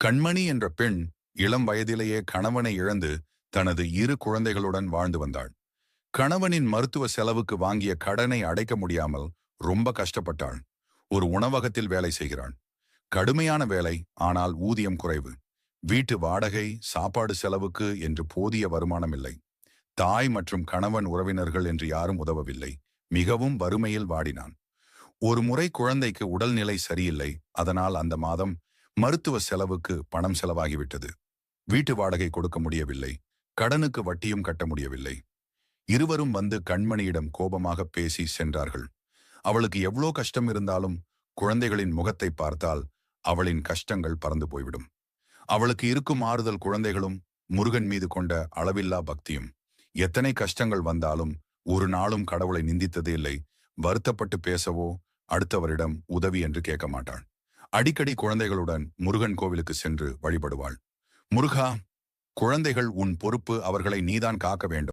கண்மணி என்ற பெண் இளம் வயதிலேயே கணவனை இழந்து தனது இரு குழந்தைகளுடன் வாழ்ந்து வந்தாள். கணவனின் மருத்துவ செலவுக்கு வாங்கிய கடனை அடைக்க முடியாமல் ரொம்ப கஷ்டப்பட்டாள். ஒரு உணவகத்தில் வேலை செய்கிறாள். கடுமையான வேலை ஆனால் ஊதியம் குறைவு. வீட்டு வாடகை சாப்பாடு செலவுக்கு என்று போதிய வருமானம் இல்லை. தாய் மற்றும் கணவன் உறவினர்கள் என்று யாரும் உதவவில்லை. மிகவும் வறுமையில் வாடினான். ஒரு முறை குழந்தைக்கு உடல்நிலை சரியில்லை. அதனால் அந்த மாதம் மருத்துவ செலவுக்கு பணம் செலவாகிவிட்டது. வீட்டு வாடகை கொடுக்க முடியவில்லை. கடனுக்கு வட்டியும் கட்ட முடியவில்லை. இருவரும் வந்து கண்மணியிடம் கோபமாக பேசி சென்றார்கள். அவளுக்கு எவ்வளோ கஷ்டம் இருந்தாலும் குழந்தைகளின் முகத்தை பார்த்தால் அவளின் கஷ்டங்கள் பறந்து போய்விடும். அவளுக்கு இருக்கும் ஆறுதல் குழந்தைகளும் முருகன் மீது கொண்ட அளவில்லா பக்தியும். எத்தனை கஷ்டங்கள் வந்தாலும் ஒரு நாளும் கடவுளை நிந்தித்ததே இல்லை. வருத்தப்பட்டு பேசவோ அடுத்தவரிடம் உதவி என்று கேட்க மாட்டாள். அடிக்கடி குழந்தைகளுடன் முருகன் கோவிலுக்கு சென்று வழிபடுவாள். முருகா குழந்தைகள் உன் பொறுப்பு அவர்களை நீதான் காக்க வேண்டும்.